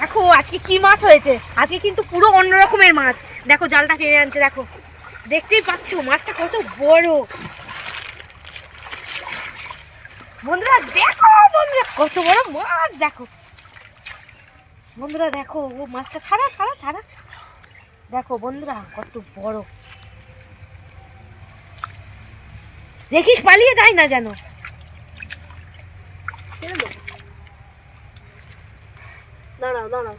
দেখো, আজকে কি মাছ হয়েছে? আজকে কিন্তু পুরো অন্য রকমের মাছ। দেখো, জালটা কিনে আনছে, দেখো। দেখতেই পাচ্ছ, মাছটা কত বড়। বন্ধুরা, দেখো, বন্ধুরা, কত বড় মাছ, দেখো। বন্ধুরা, দেখো, ও মাছটা ছাড়া ছাড়া ছাড়া। দেখো, বন্ধুরা, কত বড়। দেখিস, পালিয়ে যায় না যেন। দাঁড়াও দাঁড়াও।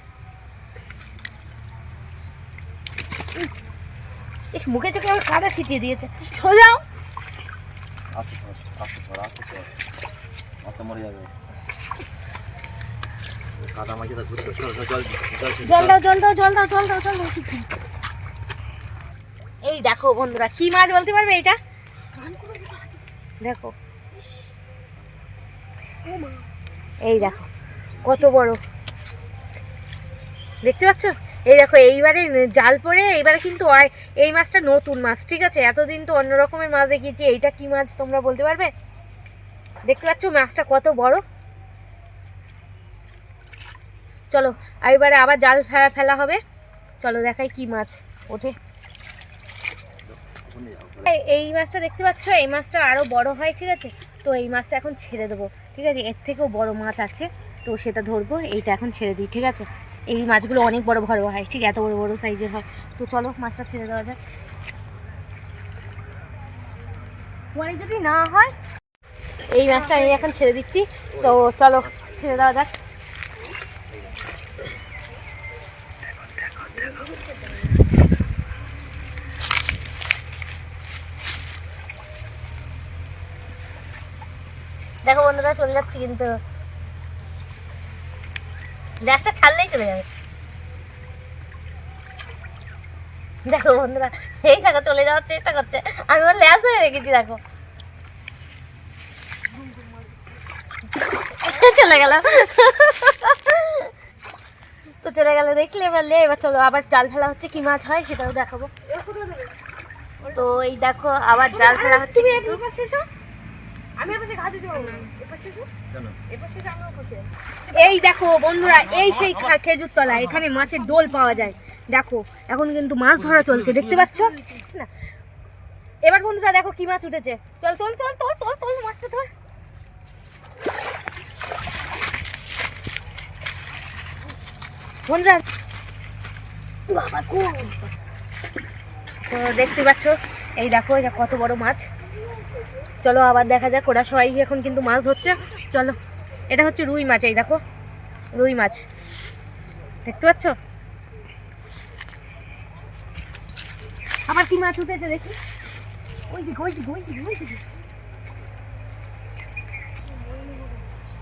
ইস মুখে চোখে আমার কাদা ছিটিয়ে দিয়েছে। সোজাও আস্তে সর আস্তে সর আস্তে সর। মরে যাবে। কাদা মাঝে তা ঘুরতে সর সর জল জল জল দাও জল দাও জল দাও জল দাও জল দাও এই দেখো বন্ধুরা কি মাছ বলতে পারবে এটা? দেখো। এই দেখো কত বড়। দেখতে পাচ্ছ? এই দেখো, এইবারে জাল পড়ে এইবারে কিন্তু এই মাছটা নতুন মাছ, ঠিক আছে? এতদিন তো অন্য রকমের মাছ দেখিয়েছি, এইটা কি মাছ তোমরা বলতে পারবে? দেখতে পাচ্ছ মাছটা কত বড়? চলো এবারে আবার জাল ফেলা ফেলা হবে। চলো দেখাই কি মাছ ওঠে। এই- মাছটা দেখতে পাচ্ছ? এই মাছটা আরও বড় হয়, ঠিক আছে? তো এই মাছটা এখন ছেড়ে দেবো, ঠিক আছে? এর থেকেও বড় মাছ আছে, তো সেটা ধরবো, এইটা এখন ছেড়ে দিই, ঠিক আছে? এই মাছগুলো অনেক বড় বড় হয়, ঠিক এত বড় বড় সাইজের হয়। তো চলো মাছটা ছেড়ে দেওয়া যাক। পরে যদি না হয়, এই মাছটা আমি এখন ছেড়ে দিচ্ছি। তো চলো ছেড়ে দেওয়া যাক। দেখো বন্ধুরা, চলে যাচ্ছে কিন্তু। গ্যাসটা ছাড়লেই চলে যাবে। দেখো বন্ধুরা, এই দেখো চলে যাওয়ার চেষ্টা করছে। আমি ওর ল্যাস হয়ে রেখেছি দেখো। চলে গেল। তো চলে গেল, দেখলে এবার লে এবার চলো, আবার জাল ফেলা হচ্ছে কি মাছ হয় সেটাও দেখাবো। তো এই দেখো, আবার জাল ফেলা হচ্ছে এই দেখো বন্ধুরা এই সেই খা- খেজুর তলা এখানে মাছের দোল পাওয়া যায়। দেখো এখন কিন্তু মাছ ধরা চলছে দেখতে পাচ্ছ? না। এবার বন্ধুরা দেখো কি মাছ উঠেছে। চল তোল তোল তোল তোল তোল মাছটা ধর বন্ধুরা বাবা কোন তো দেখতে পাচ্ছ? এই দেখো এটা কত বড় মাছ। চলো আবার দেখা যাক, ওরা সবাই এখন কিন্তু মাছ ধরছে। চলো, এটা হচ্ছে রুই মাছ, এই দেখো, রুই মাছ। দেখতে পাচ্ছ? আবার কি মাছ উঠেছে দেখি?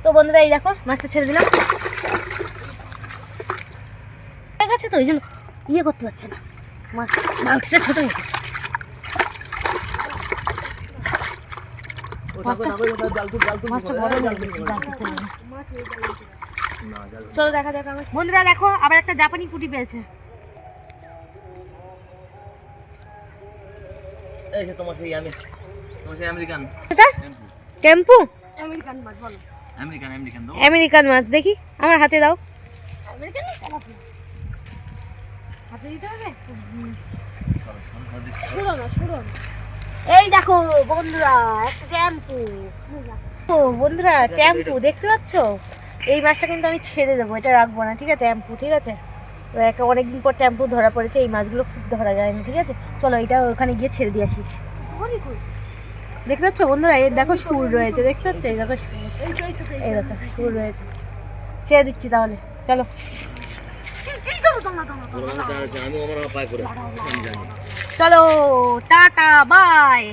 তো বন্ধুরা, এই দেখো, মাছটা ছেড়ে দিলাম। হয়ে গেছে তো ওই জন্য ইয়ে করতে পারছে না। মাছ মাছটা ছোট হয়ে গেছে মাছটা মাছটা বড় হয়ে গেছে জাল করতে হবে না। না জল চলো দেখা যাক বন্ধুরা দেখো আবার একটা জাপানি ফুটি পেয়েছে। এই যে তোমার সেই আমি তোমার সেই আমেরিকান। এটা? টেম্পু? আমেরিকান মাছ বলো। আমেরিকান আমেরিকান তো আমেরিকান মাছ দেখি আমার হাতে দাও। আমেরিকান না তেলাপিয়া হাতে দিতে হবে? না না। এই দেখো বন্ধুরা একটা টেম্পু ও বন্ধুরা টেম্পু দেখতে পাচ্ছ এই মাছটা কিন্তু আমি ছেড়ে দেবো এটা রাখব না ঠিক আছে টেম্পু ঠিক আছে একটা অনেকদিন পর টেম্পু ধরা পড়েছে এই মাছগুলো খুব ধরা যায় না ঠিক আছে চলো এটা ওখানে গিয়ে ছেড়ে দিয়ে আসি দেখতে পাচ্ছ বন্ধুরা এই দেখো সুর রয়েছে দেখতে পাচ্ছ এই দেখো এই দেখো সুর রয়েছে ছেড়ে দিচ্ছি তাহলে চলো চলো, টাটা, বাই।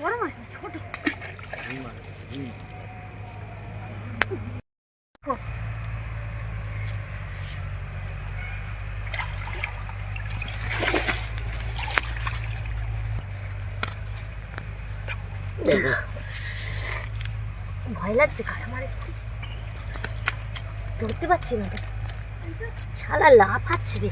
বড় মাছ ছোট। ভয় লাগছে কাটা মারে ধরতে পারছি না শালা লাফাচ্ছে রে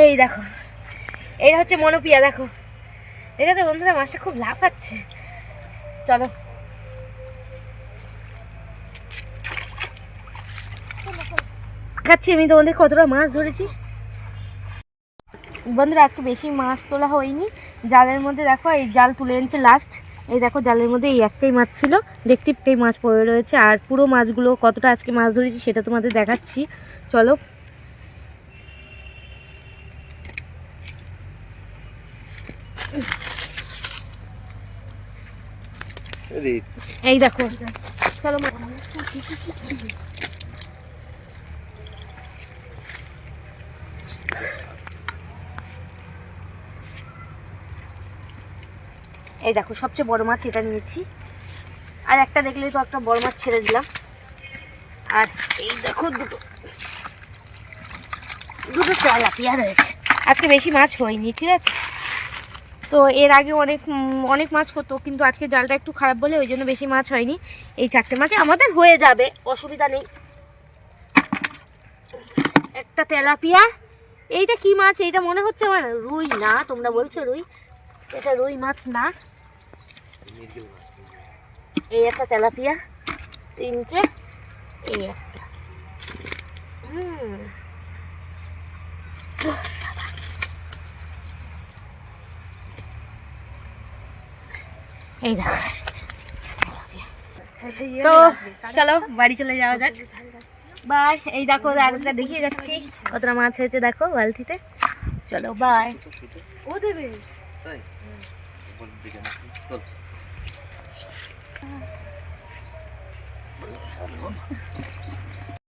এই দেখো, এটা হচ্ছে মনোপিয়া দেখো। দেখেছ বন্ধুরা, মাছটা খুব লাফাচ্ছে। চলো। দেখাচ্ছি আমি তোমাদের কতটা মাছ ধরেছি। বন্ধুরা, আজকে বেশি মাছ তোলা হয়নি। জালের মধ্যে দেখো, এই জাল তুলে এনেছে লাস্ট এই দেখো, জালের মধ্যে এই একটাই মাছ ছিল। দেখতে মাছ পড়ে রয়েছে। আর পুরো মাছগুলো কতটা আজকে মাছ ধরেছি সেটা তোমাদের দেখাচ্ছি। চলো। এই দেখো। এই দেখো, সবচেয়ে বড় মাছ এটা নিয়েছি। আর একটা দেখলেই তো একটা বড় মাছ ছেড়ে দিলাম। আর এই দেখো দুটো। দুটো তেলাপিয়া রয়েছে আজকে বেশি মাছ হয়নি, ঠিক আছে? তো এর আগে অনেক অনেক মাছ হতো, কিন্তু আজকে জালটা একটু খারাপ বলে ওই জন্য বেশি মাছ হয়নি। এই চারটে মাছে আমাদের হয়ে যাবে, অসুবিধা নেই। একটা তেলাপিয়া, এইটা কি মাছ? এইটা মনে হচ্ছে আমার রুই না, তোমরা বলছো রুই? এটা রুই মাছ না। এই একটা তেলাপিয়া, তিনটে, এই একটা। হুম। এই দেখো। তো চলো, বাড়ি চলে যাওয়া যাক। বাই এই দেখো আরেকটা দেখিয়ে যাচ্ছি। কতটা মাছ হয়েছে দেখো, বালতিতে। চলো বাই ও দেবে।